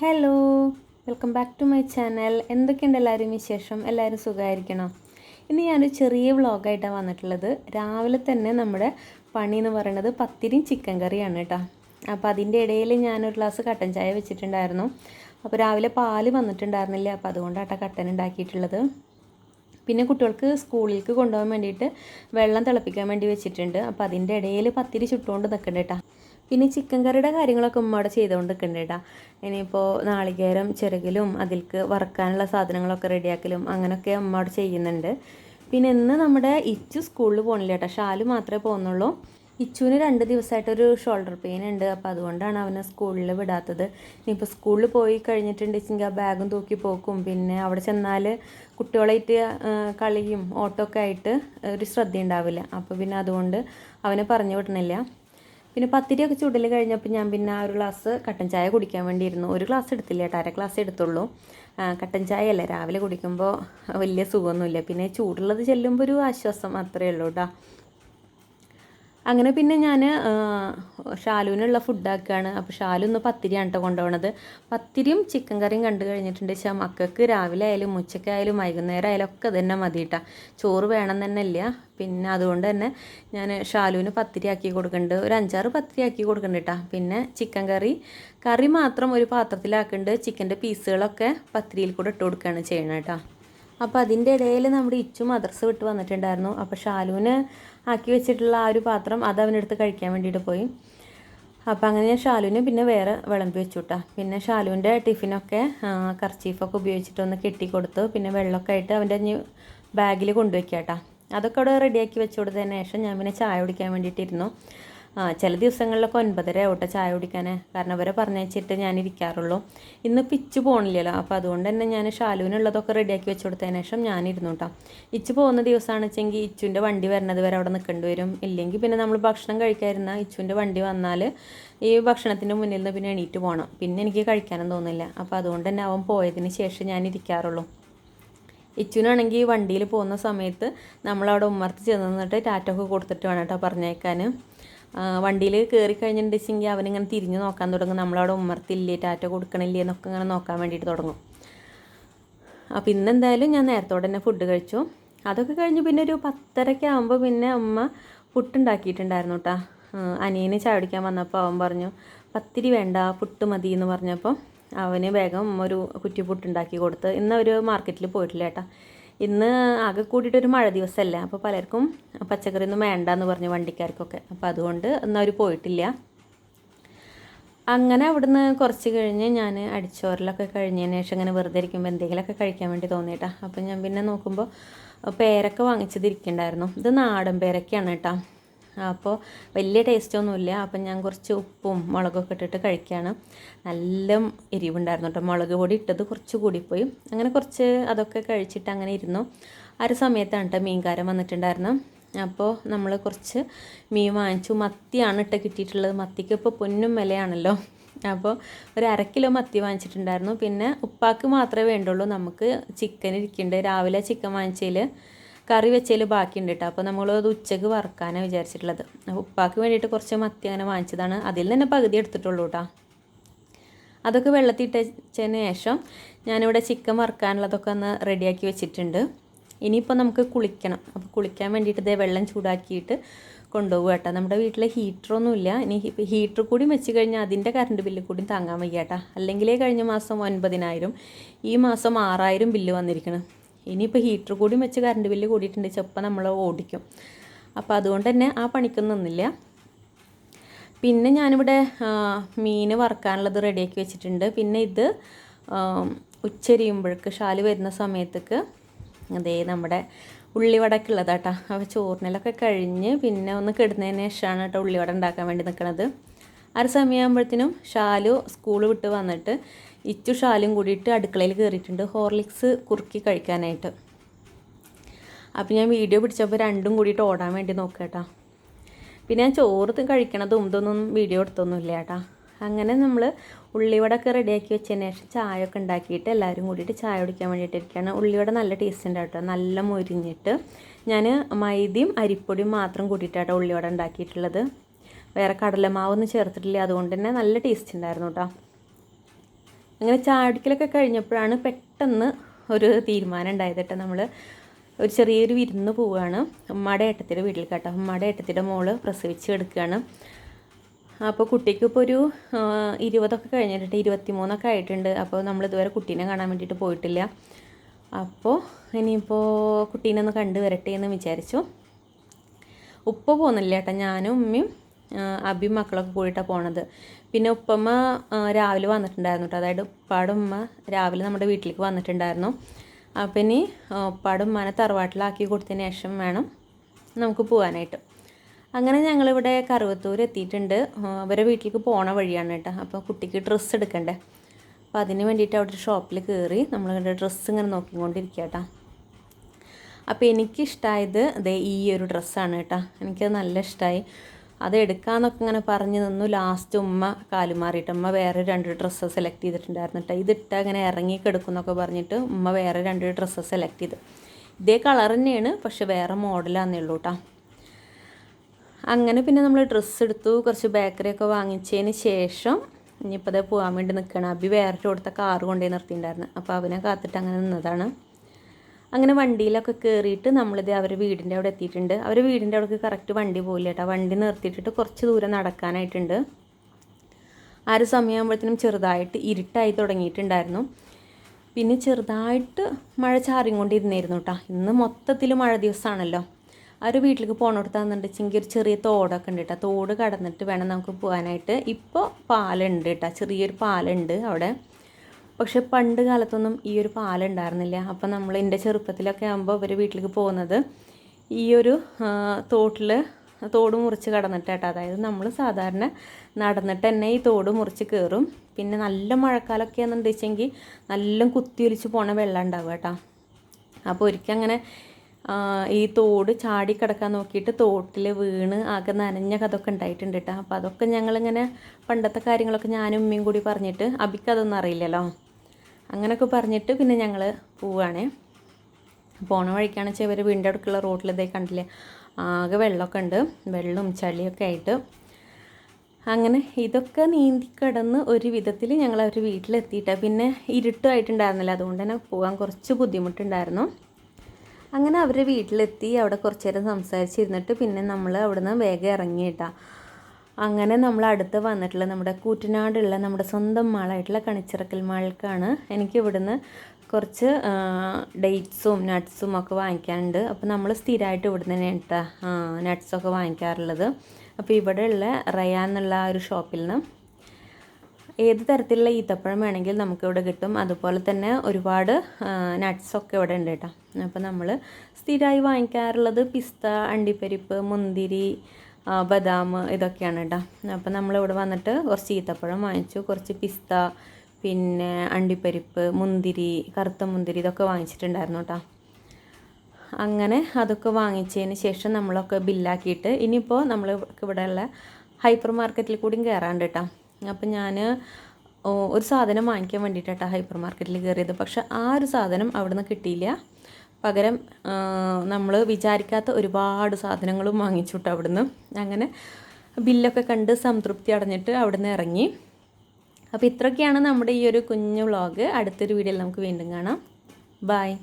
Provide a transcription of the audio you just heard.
Hello welcome back to my channel എന്തൊക്കെയുണ്ട് എല്ലാവരും വിശേഷം? എല്ലാവരും സുഖമായിരിക്കണം? ഇന്ന് ഞാനൊരു ചെറിയ വ്ളോഗായിട്ടാണ് വന്നിട്ടുള്ളത്. രാവിലെ തന്നെ നമ്മുടെ പണി എന്ന് പറയുന്നത് പത്തിരിയും ചിക്കൻ കറിയാണ് കേട്ടോ. അപ്പോൾ അതിന്റെ ഇടയിൽ ഞാനൊരു ഗ്ലാസ് കട്ടൻ ചായ വെച്ചിട്ടുണ്ടായിരുന്നു. അപ്പോൾ രാവിലെ പാൽ വന്നിട്ടുണ്ടായിരുന്നില്ല. അപ്പോൾ അതുകൊണ്ടാട്ടോ കട്ടൻ ഉണ്ടാക്കിയിട്ടുള്ളത്. പിന്നെ കുട്ടികൾക്ക് സ്കൂളിലേക്ക് കൊണ്ടുപോകാൻ വേണ്ടിയിട്ട് വെള്ളം തിളപ്പിക്കാൻ വേണ്ടി വെച്ചിട്ടുണ്ട്. അപ്പോൾ അതിന്റെ ഇടയിൽ പത്തിരി ചുട്ടുകൊണ്ട് നിൽക്കണ്ട കേട്ടോ. പിന്നെ ചിക്കൻ കറിയുടെ കാര്യങ്ങളൊക്കെ ഉമ്മ അവിടെ ചെയ്തുകൊണ്ട് നിൽക്കണ്ട കേട്ടോ. ഇനിയിപ്പോൾ നാളികേരം ചിറകിലും അതിൽക്ക് വറക്കാനുള്ള സാധനങ്ങളൊക്കെ റെഡിയാക്കലും അങ്ങനെയൊക്കെ ഉമ്മ അവിടെ ചെയ്യുന്നുണ്ട്. പിന്നെ ഇന്ന് നമ്മുടെ ഇച്ചു സ്കൂളിൽ പോകണില്ല കേട്ടോ. ഷാലു മാത്രമേ പോകുന്നുള്ളൂ. ഇച്ചുവിന് രണ്ട് ദിവസമായിട്ടൊരു ഷോൾഡർ പെയിൻ ഉണ്ട്. അപ്പോൾ അതുകൊണ്ടാണ് അവനെ സ്കൂളിൽ വിടാത്തത്. ഇനിയിപ്പോൾ സ്കൂളിൽ പോയി കഴിഞ്ഞിട്ടുണ്ടെങ്കിൽ ആ ബാഗും തൂക്കി പോക്കും. പിന്നെ അവിടെ ചെന്നാൽ കുട്ടികളായിട്ട് കളിയും ഓട്ടമൊക്കെ ആയിട്ട് ഒരു ശ്രദ്ധ ഉണ്ടാവില്ല അപ്പോൾ പിന്നെ അതുകൊണ്ട് അവനെ പറഞ്ഞു വിടണില്ല പിന്നെ പത്തിരിയൊക്കെ ചുടൽ കഴിഞ്ഞപ്പോൾ ഞാൻ പിന്നെ ആ ഒരു ഗ്ലാസ് കട്ടൻ ചായ കുടിക്കാൻ വേണ്ടിയിരുന്നു. ഒരു ഗ്ലാസ് എടുത്തില്ല കേട്ടോ അര ഗ്ലാസ് എടുത്തുള്ളൂ. കട്ടൻ ചായ രാവിലെ കുടിക്കുമ്പോൾ വലിയ സുഖമൊന്നുമില്ല. പിന്നെ ചൂടുള്ളത് ചെല്ലുമ്പോൾ ഒരു ആശ്വാസം അത്രയേ ഉള്ളൂ കേട്ടോ. അങ്ങനെ പിന്നെ ഞാൻ ഷാലുവിനുള്ള ഫുഡാക്കുകയാണ് അപ്പോൾ ഷാലു ഇന്ന് പത്തിരിയാണ് കേട്ടോ കൊണ്ടുപോകണത് പത്തിരിയും ചിക്കൻ കറിയും കണ്ടു കഴിഞ്ഞിട്ടുണ്ട്. പക്ഷേ മക്കൾക്ക് രാവിലെ ആയാലും ഉച്ചയ്ക്കായാലും വൈകുന്നേരം ആയാലും ഒക്കെ തന്നെ മതി കേട്ടോ ചോറ് വേണം തന്നെ ഇല്ല. പിന്നെ അതുകൊണ്ട് തന്നെ ഞാൻ ഷാലുവിന് പത്തിരി ആക്കി കൊടുക്കുന്നുണ്ട് ഒരു അഞ്ചാറ് പത്തിരി ആക്കി കൊടുക്കുന്നുണ്ട് കേട്ടോ പിന്നെ ചിക്കൻ കറി. കറി മാത്രം ഒരു പാത്രത്തിലാക്കുന്നുണ്ട് ചിക്കന്റെ പീസുകളൊക്കെ പത്തിരിയിൽ കൂടെ ഇട്ട് കൊടുക്കുകയാണ് ചെയ്യണം കേട്ടോ അപ്പോൾ അതിന്റെ ഇടയിൽ നമ്മുടെ ഇച്ചു മദ്രസ വിട്ട് വന്നിട്ടുണ്ടായിരുന്നു. അപ്പോൾ ഷാലുവിന് ആക്കി വെച്ചിട്ടുള്ള ആ ഒരു പാത്രം അത് അവനെടുത്ത് കഴിക്കാൻ വേണ്ടിയിട്ട് പോയി. അപ്പോൾ അങ്ങനെ ഞാൻ ഷാലുവിന് പിന്നെ വേറെ വിളമ്പി വെച്ചു കേട്ടോ പിന്നെ ഷാലുവിന്റെ ടിഫിനൊക്കെ കർച്ചീഫൊക്കെ ഉപയോഗിച്ചിട്ടൊന്ന് കെട്ടി കൊടുത്തു. പിന്നെ വെള്ളമൊക്കെ ആയിട്ട് അവന്റെ ബാഗിൽ കൊണ്ടുവയ്ക്കാം കേട്ടോ അതൊക്കെ അവിടെ റെഡിയാക്കി വെച്ചുകൊടുത്തതിന് ശേഷം ഞാൻ പിന്നെ ചായ കുടിക്കാൻ വേണ്ടിയിട്ടിരുന്നു. ചില ദിവസങ്ങളിലൊക്കെ ഒൻപതര ആവട്ടെ ചായ കുടിക്കാൻ കാരണം അവരെ പറഞ്ഞയച്ചിട്ട് ഞാൻ ഇരിക്കാറുള്ളൂ ഇന്ന് പിച്ച് പോകണില്ലല്ലോ അപ്പോൾ അതുകൊണ്ട് തന്നെ ഞാൻ ഷാലുവിനുള്ളതൊക്കെ റെഡിയാക്കി വെച്ച് കൊടുത്തതിന് ശേഷം ഞാനിരുന്നു കേട്ടോ ഇച്ച് പോകുന്ന ദിവസമാണെന്ന് വെച്ചെങ്കിൽ ഇച്ചുവിന്റെ വണ്ടി വരുന്നത് വരെ അവിടെ നിൽക്കേണ്ടി വരും. ഇല്ലെങ്കിൽ പിന്നെ നമ്മൾ ഭക്ഷണം കഴിക്കാതിരുന്ന ഇച്ചുവിന്റെ വണ്ടി വന്നാൽ ഈ ഭക്ഷണത്തിന്റെ മുന്നിൽ നിന്ന് പിന്നെ എണീറ്റ് പോകണം പിന്നെ എനിക്ക് കഴിക്കാനും തോന്നില്ല. അപ്പോൾ അതുകൊണ്ട് തന്നെ അവൻ പോയതിന് ശേഷം ഞാൻ ഇരിക്കാറുള്ളൂ ഇച്ചുനാണെങ്കിൽ വണ്ടിയിൽ പോകുന്ന സമയത്ത് നമ്മളവിടെ ഉമ്മർത്ത് ചെന്ന് നിന്നിട്ട് ടാറ്റൊക്കെ കൊടുത്തിട്ട് വേണം കേട്ടോ പറഞ്ഞേക്കാൻ വണ്ടിയിൽ കയറി കഴിഞ്ഞിട്ടുണ്ടെങ്കിൽ അവനിങ്ങനെ തിരിഞ്ഞ് നോക്കാൻ തുടങ്ങും. നമ്മളവിടെ ഉമ്മർത്തില്ലേ ടാറ്റ കൊടുക്കണില്ലേ എന്നൊക്കെ ഇങ്ങനെ നോക്കാൻ വേണ്ടിയിട്ട് തുടങ്ങും. അപ്പോൾ ഇന്നെന്തായാലും ഞാൻ നേരത്തോടെ തന്നെ ഫുഡ് കഴിച്ചു. അതൊക്കെ കഴിഞ്ഞ് പിന്നെ ഒരു പത്തരയ്ക്ക് ആകുമ്പോൾ പിന്നെ ഉമ്മ പുട്ടുണ്ടാക്കിയിട്ടുണ്ടായിരുന്നു കേട്ടോ അനിയന് ചായ വന്നപ്പോൾ അവൻ പറഞ്ഞു പത്തിരി വേണ്ട പുട്ട് മതി എന്ന് പറഞ്ഞപ്പോൾ അവന് വേഗം ഒരു കുറ്റി പുട്ടുണ്ടാക്കി കൊടുത്ത് ഇന്ന് ഒരു മാർക്കറ്റിൽ പോയിട്ടില്ല കേട്ടോ ഇന്ന് ആകെ കൂടിയിട്ടൊരു മഴ ദിവസമല്ലേ? അപ്പോൾ പലർക്കും പച്ചക്കറി ഒന്നും വേണ്ട എന്ന് പറഞ്ഞു വണ്ടിക്കാർക്കൊക്കെ. അപ്പോൾ അതുകൊണ്ട് ഇന്ന് അവർ പോയിട്ടില്ല. അങ്ങനെ അവിടുന്ന് കുറച്ച് കഴിഞ്ഞ് ഞാൻ അടിച്ചോറിലൊക്കെ കഴിഞ്ഞതിന് ശേഷം ഇങ്ങനെ വെറുതെ ഇരിക്കുമ്പോൾ എന്തെങ്കിലുമൊക്കെ കഴിക്കാൻ വേണ്ടി തോന്നിയിട്ടാ. അപ്പം ഞാൻ പിന്നെ നോക്കുമ്പോൾ പേരൊക്കെ വാങ്ങിച്ചതിരിക്കണ്ടായിരുന്നു ഇത് നാടൻ പേരൊക്കെയാണ് കേട്ടോ. അപ്പോൾ വലിയ ടേസ്റ്റൊന്നുമില്ല അപ്പം ഞാൻ കുറച്ച് ഉപ്പും മുളകൊക്കെ ഇട്ടിട്ട് കഴിക്കുകയാണ് നല്ല എരിവുണ്ടായിരുന്നു കേട്ടോ. മുളക് പൊടി ഇട്ടത് കുറച്ച് കൂടിപ്പോയി. അങ്ങനെ കുറച്ച് അതൊക്കെ കഴിച്ചിട്ട് അങ്ങനെ ഇരുന്നു. ആ ഒരു സമയത്താണ് കേട്ടോ മീൻകാരൻ വന്നിട്ടുണ്ടായിരുന്നു അപ്പോൾ നമ്മൾ കുറച്ച് മീൻ വാങ്ങിച്ചു. മത്തിയാണ് ഇട്ട് കിട്ടിയിട്ടുള്ളത്. മത്തിക്ക് ഇപ്പോൾ പൊന്നും വിലയാണല്ലോ. അപ്പോൾ ഒരു അര കിലോ മത്തി വാങ്ങിച്ചിട്ടുണ്ടായിരുന്നു. പിന്നെ ഉപ്പാക്ക് മാത്രമേ വേണ്ടുള്ളൂ. നമുക്ക് ചിക്കൻ ഇരിക്കുന്നുണ്ട്. രാവിലെ ചിക്കൻ വാങ്ങിച്ചതിൽ കറി വെച്ചതിൽ ബാക്കിയുണ്ട് കേട്ടോ അപ്പോൾ നമ്മൾ അത് ഉച്ചയ്ക്ക് വറക്കാനാണ് വിചാരിച്ചിട്ടുള്ളത്. ഉപ്പാക്ക് വേണ്ടിയിട്ട് കുറച്ച് മത്തി അങ്ങനെ വാങ്ങിച്ചതാണ്. അതിൽ തന്നെ പകുതി എടുത്തിട്ടുള്ളൂ കേട്ടോ അതൊക്കെ വെള്ളത്തിട്ടതിന് ശേഷം ഞാനിവിടെ ചിക്കൻ വറുക്കാനുള്ളതൊക്കെ ഒന്ന് റെഡിയാക്കി വെച്ചിട്ടുണ്ട്. ഇനിയിപ്പോൾ നമുക്ക് കുളിക്കണം. അപ്പോൾ കുളിക്കാൻ വേണ്ടിയിട്ട് ഇതേ വെള്ളം ചൂടാക്കിയിട്ട് കൊണ്ടുപോകുക കേട്ടോ നമ്മുടെ വീട്ടിൽ ഹീറ്ററൊന്നുമില്ല ഇനി ഹീറ്റർ കൂടി വെച്ച് കഴിഞ്ഞാൽ അതിന്റെ കറണ്ട് ബില്ല് കൂടി താങ്ങാൻ വയ്യ അല്ലെങ്കിലേ കഴിഞ്ഞ മാസം ഒൻപതിനായിരം ഈ മാസം ആറായിരം ബില്ല് വന്നിരിക്കണം. ഇനിയിപ്പോൾ ഹീറ്റർ കൂടി വെച്ച് കറണ്ട് ബില്ല് കൂടിയിട്ടുണ്ട്. ചെപ്പം നമ്മൾ ഓടിക്കും. അപ്പോൾ അതുകൊണ്ട് തന്നെ ആ പണിക്കൊന്നും നിന്നില്ല. പിന്നെ ഞാനിവിടെ മീൻ വറക്കാനുള്ളത് റെഡിയാക്കി വെച്ചിട്ടുണ്ട്. പിന്നെ ഇത് ഉച്ചരിയുമ്പോഴേക്ക് ഷാൽ വരുന്ന സമയത്തേക്ക് അതേ നമ്മുടെ ഉള്ളിവടക്കുള്ളതാട്ടോ അപ്പോൾ ചോറിനെല്ലൊക്കെ കഴിഞ്ഞ് പിന്നെ ഒന്ന് കിടന്നതിന് ശേഷമാണ് കേട്ടോ ഉള്ളിവട ഉണ്ടാക്കാൻ വേണ്ടി നിൽക്കുന്നത് ആ ഒരു സമയമാകുമ്പോഴത്തേനും ഷാലു സ്കൂൾ വിട്ട് വന്നിട്ട് ഇച്ചു ഷാലും കൂടിയിട്ട് അടുക്കളയിൽ കയറിയിട്ടുണ്ട്. ഹോർലിക്സ് കുറുക്കി കഴിക്കാനായിട്ട്. അപ്പോൾ ഞാൻ വീഡിയോ പിടിച്ചപ്പോൾ രണ്ടും കൂടിയിട്ട് ഓടാൻ വേണ്ടി നോക്കാം കേട്ടോ പിന്നെ ഞാൻ ചോറ് കഴിക്കണതും ഇതൊന്നും വീഡിയോ എടുത്തൊന്നുമില്ല കേട്ടോ. അങ്ങനെ നമ്മൾ ഉള്ളിവടൊക്കെ റെഡിയാക്കി വെച്ചതിന് ശേഷം ചായ ഒക്കെ ഉണ്ടാക്കിയിട്ട് എല്ലാവരും കൂടിയിട്ട് ചായ കുടിക്കാൻ വേണ്ടിയിട്ട് ഇരിക്കുകയാണ്. ഉള്ളിവട നല്ല ടേസ്റ്റ് ഉണ്ട് കേട്ടോ. നല്ല മുരിഞ്ഞിട്ട് ഞാൻ മൈദയും അരിപ്പൊടിയും മാത്രം കൂട്ടിയിട്ടാട്ടോ ഉള്ളിവട ഉണ്ടാക്കിയിട്ടുള്ളത്. വേറെ കടലമാവൊന്നും ചേർത്തിട്ടില്ല. അതുകൊണ്ട് തന്നെ നല്ല ടേസ്റ്റ് ഉണ്ടായിരുന്നു കേട്ടോ. അങ്ങനെ ചാടിക്കലൊക്കെ കഴിഞ്ഞപ്പോഴാണ് പെട്ടെന്ന് ഒരു തീരുമാനം ഉണ്ടായത് കേട്ടോ. നമ്മൾ ഒരു ചെറിയൊരു വിരുന്ന് പോവുകയാണ്. ഉമ്മയുടെ ഏട്ടത്തിന്റെ വീട്ടിൽ കേട്ടോ. ഉമ്മയുടെ ഏട്ടത്തിന്റെ മോൾ പ്രസവിച്ച് എടുക്കുകയാണ് അപ്പോൾ കുട്ടിക്ക് ഇപ്പോൾ ഒരു ഇരുപതൊക്കെ കഴിഞ്ഞിട്ട് ഇരുപത്തി മൂന്നൊക്കെ ആയിട്ടുണ്ട്. അപ്പോൾ നമ്മൾ ഇതുവരെ കുട്ടീനെ കാണാൻ വേണ്ടിയിട്ട് പോയിട്ടില്ല. അപ്പോൾ ഇനിയിപ്പോൾ കുട്ടീനെ ഒന്ന് കണ്ടു വരട്ടെ എന്ന് വിചാരിച്ചു. ഉപ്പ പോകുന്നില്ല ഏട്ടാ ഞാനും ഉമ്മയും ആ, അബിയും മക്കളൊക്കെ കൂടിയിട്ടാണ് പോണത്. പിന്നെ ഉപ്പമ്മ രാവിലെ വന്നിട്ടുണ്ടായിരുന്നു കേട്ടോ അതായത് ഉപ്പാടുമ്മ രാവിലെ നമ്മുടെ വീട്ടിലേക്ക് വന്നിട്ടുണ്ടായിരുന്നു. അപ്പം ഇനി ഉപ്പാടുമ്മനെ തറവാട്ടിലാക്കി കൊടുത്തതിന് ശേഷം വേണം നമുക്ക് പോകാനായിട്ട് അങ്ങനെ ഞങ്ങളിവിടെ കറുവത്തൂർ എത്തിയിട്ടുണ്ട്. അവരെ വീട്ടിലേക്ക് പോണ വഴിയാണ് കേട്ടോ അപ്പോൾ കുട്ടിക്ക് ഡ്രസ്സ് എടുക്കണ്ടേ. അപ്പോൾ അതിന് വേണ്ടിയിട്ട് അവിടെ ഒരു ഷോപ്പിൽ കയറി നമ്മളിവിടെ ഡ്രസ്സ് ഇങ്ങനെ നോക്കിക്കൊണ്ടിരിക്കുക കേട്ടോ അപ്പോൾ എനിക്കിഷ്ടമായത് ദേ ഈ ഒരു ഡ്രസ്സാണ് കേട്ടോ എനിക്കത് നല്ല ഇഷ്ടമായി അത് എടുക്കാമെന്നൊക്കെ ഇങ്ങനെ പറഞ്ഞു നിന്നു. ലാസ്റ്റ് ഉമ്മ കാലുമാറിയിട്ട് ഉമ്മ വേറെ രണ്ട് ഡ്രസ്സ് സെലക്ട് ചെയ്തിട്ടുണ്ടായിരുന്നു കേട്ടോ ഇതിട്ട് ഇങ്ങനെ ഇറങ്ങി കിടക്കുന്നൊക്കെ പറഞ്ഞിട്ട് ഉമ്മ വേറെ രണ്ട് ഡ്രസ്സ് സെലക്ട് ചെയ്ത്. ഇതേ കളർ തന്നെയാണ് പക്ഷെ വേറെ മോഡലാന്നേ ഉള്ളൂ കേട്ടോ അങ്ങനെ പിന്നെ നമ്മൾ ഡ്രസ്സ് എടുത്തു കുറച്ച് ബേക്കറി ഒക്കെ വാങ്ങിച്ചതിന് ശേഷം ഇനിയിപ്പോൾ അതേ പോകാൻ വേണ്ടി നിൽക്കണം അബി വേറെ കൊടുത്ത കാറ് കൊണ്ടുപോയി നിർത്തിയിട്ടുണ്ടായിരുന്നു. അപ്പോൾ അവനെ കാത്തിട്ട് അങ്ങനെ നിന്നതാണ്. അങ്ങനെ വണ്ടിയിലൊക്കെ കയറിയിട്ട് നമ്മളിത് അവർ വീടിന്റെ അവിടെ എത്തിയിട്ടുണ്ട്. അവർ വീടിന്റെ അവിടേക്ക് കറക്റ്റ് വണ്ടി പോയില്ല കേട്ടോ വണ്ടി നിർത്തിയിട്ടിട്ട് കുറച്ച് ദൂരം നടക്കാനായിട്ടുണ്ട്. ആ ഒരു സമയമാകുമ്പോഴത്തേനും ചെറുതായിട്ട് ഇരുട്ടായി തുടങ്ങിയിട്ടുണ്ടായിരുന്നു. പിന്നെ ചെറുതായിട്ട് മഴ ചാറിക്കൊണ്ടിരുന്നായിരുന്നു കേട്ടോ ഇന്ന് മൊത്തത്തിൽ മഴ ദിവസമാണല്ലോ ആ ഒരു വീട്ടിലേക്ക് പോകണോടത്താണെന്നുണ്ടെച്ചെങ്കിൽ ഒരു ചെറിയ തോടൊക്കെ ഉണ്ട് കേട്ടോ തോട് കടന്നിട്ട് വേണം നമുക്ക് പോകാനായിട്ട്. ഇപ്പോൾ പാലുണ്ട് കേട്ടോ ചെറിയൊരു പാലുണ്ട് അവിടെ. പക്ഷെ പണ്ട് കാലത്തൊന്നും ഈ ഒരു പാലുണ്ടായിരുന്നില്ല അപ്പം നമ്മൾ എന്റെ ചെറുപ്പത്തിലൊക്കെ ആകുമ്പോൾ അവർ വീട്ടിലേക്ക് പോകുന്നത് ഈ ഒരു തോട്ടിൽ തോട് മുറിച്ച് കടന്നിട്ട് കേട്ടോ അതായത് നമ്മൾ സാധാരണ നടന്നിട്ട് തന്നെ ഈ തോട് മുറിച്ച് കയറും പിന്നെ നല്ല മഴക്കാലമൊക്കെ ആണെന്നുണ്ട് വെച്ചെങ്കിൽ നല്ല കുത്തിയൊലിച്ച് പോണ വെള്ളം ഉണ്ടാവും കേട്ടോ. അപ്പോൾ ഒരിക്കൽ അങ്ങനെ ഈ തോട് ചാടി കിടക്കാൻ നോക്കിയിട്ട് തോട്ടിൽ വീണ് ആകെ നനഞ്ഞ കഥയൊക്കെ ഉണ്ടായിട്ടുണ്ട് കേട്ടോ. അപ്പോൾ അതൊക്കെ ഞങ്ങളിങ്ങനെ പണ്ടത്തെ കാര്യങ്ങളൊക്കെ ഞാനും ഉമ്മയും കൂടി പറഞ്ഞിട്ട് അബിക്കതൊന്നും അറിയില്ലല്ലോ. അങ്ങനെയൊക്കെ പറഞ്ഞിട്ട് പിന്നെ ഞങ്ങൾ പോവുകയാണ് പോണ വഴിക്കാണ് വെച്ചാൽ ഇവർ വീടിന്റെ അടുക്കുള്ള റോഡിൽ കണ്ടില്ലേ? ആകെ വെള്ളമൊക്കെ ഉണ്ട്. വെള്ളവും ചളിയൊക്കെ ആയിട്ട്. അങ്ങനെ ഇതൊക്കെ നീന്തി കടന്ന് ഒരു വിധത്തിൽ ഞങ്ങൾ അവർ വീട്ടിലെത്തിയിട്ടാണ് പിന്നെ ഇരുട്ടുമായിട്ടുണ്ടായിരുന്നില്ല അതുകൊണ്ട് തന്നെ പോകാൻ കുറച്ച് ബുദ്ധിമുട്ടുണ്ടായിരുന്നു. അങ്ങനെ അവർ വീട്ടിലെത്തി അവിടെ കുറച്ച് നേരം സംസാരിച്ചിരുന്നിട്ട് പിന്നെ നമ്മൾ അവിടുന്ന് വേഗം ഇറങ്ങിയിട്ടാ. അങ്ങനെ നമ്മൾ അടുത്ത് വന്നിട്ടുള്ള നമ്മുടെ കൂറ്റനാടുള്ള നമ്മുടെ സ്വന്തം മാളായിട്ടുള്ള കണിച്ചിറക്കൽ മാൾക്കാണ് എനിക്ക് ഇവിടുന്ന് കുറച്ച് ഡേറ്റ്സും നട്ട്സും ഒക്കെ വാങ്ങിക്കാനുണ്ട്. അപ്പോൾ നമ്മൾ സ്ഥിരമായിട്ട് ഇവിടുന്ന് തന്നെയാണ് കേട്ടോ നട്ട്സൊക്കെ വാങ്ങിക്കാറുള്ളത്. അപ്പോൾ ഇവിടെയുള്ള റയാൻ എന്നുള്ള ഒരു ഷോപ്പിൽ നിന്ന് ഏത് തരത്തിലുള്ള ഈത്തപ്പഴം വേണമെങ്കിൽ നമുക്കിവിടെ കിട്ടും. അതുപോലെ തന്നെ ഒരുപാട് നട്ട്സൊക്കെ ഇവിടെ ഉണ്ട് കേട്ടോ അപ്പോൾ നമ്മൾ സ്ഥിരമായി വാങ്ങിക്കാറുള്ളത് പിസ്ത അണ്ടിപ്പരിപ്പ് മുന്തിരി ബദാം ഇതൊക്കെയാണ് കേട്ടോ അപ്പോൾ നമ്മളിവിടെ വന്നിട്ട് കുറച്ച് ഈത്തപ്പഴം വാങ്ങിച്ചു. കുറച്ച് പിസ്ത പിന്നെ അണ്ടിപ്പരിപ്പ് മുന്തിരി കറുത്ത മുന്തിരി ഇതൊക്കെ വാങ്ങിച്ചിട്ടുണ്ടായിരുന്നു കേട്ടോ അങ്ങനെ അതൊക്കെ വാങ്ങിച്ചതിന് ശേഷം നമ്മളൊക്കെ ബില്ലാക്കിയിട്ട് ഇനിയിപ്പോൾ നമ്മൾ ഇവിടെയുള്ള ഹൈപ്പർ മാർക്കറ്റിൽ കൂടിയും കയറാണ്ട് കേട്ടോ അപ്പം ഞാൻ ഒരു സാധനം വാങ്ങിക്കാൻ വേണ്ടിയിട്ടാണ് ഹൈപ്പർ മാർക്കറ്റിൽ കയറിയത് പക്ഷെ ആ ഒരു സാധനം അവിടുന്ന് കിട്ടിയില്ല. പകരം നമ്മൾ വിചാരിക്കാത്ത ഒരുപാട് സാധനങ്ങളും വാങ്ങിച്ചുട്ട് അവിടുന്ന്. അങ്ങനെ ബില്ലൊക്കെ കണ്ട് സംതൃപ്തി അടഞ്ഞിട്ട് അവിടുന്ന് ഇറങ്ങി. അപ്പോൾ ഇത്രയൊക്കെയാണ് നമ്മുടെ ഈ ഒരു കുഞ്ഞു വ്ളോഗ്. അടുത്തൊരു വീഡിയോയിൽ നമുക്ക് വീണ്ടും കാണാം. ബായ്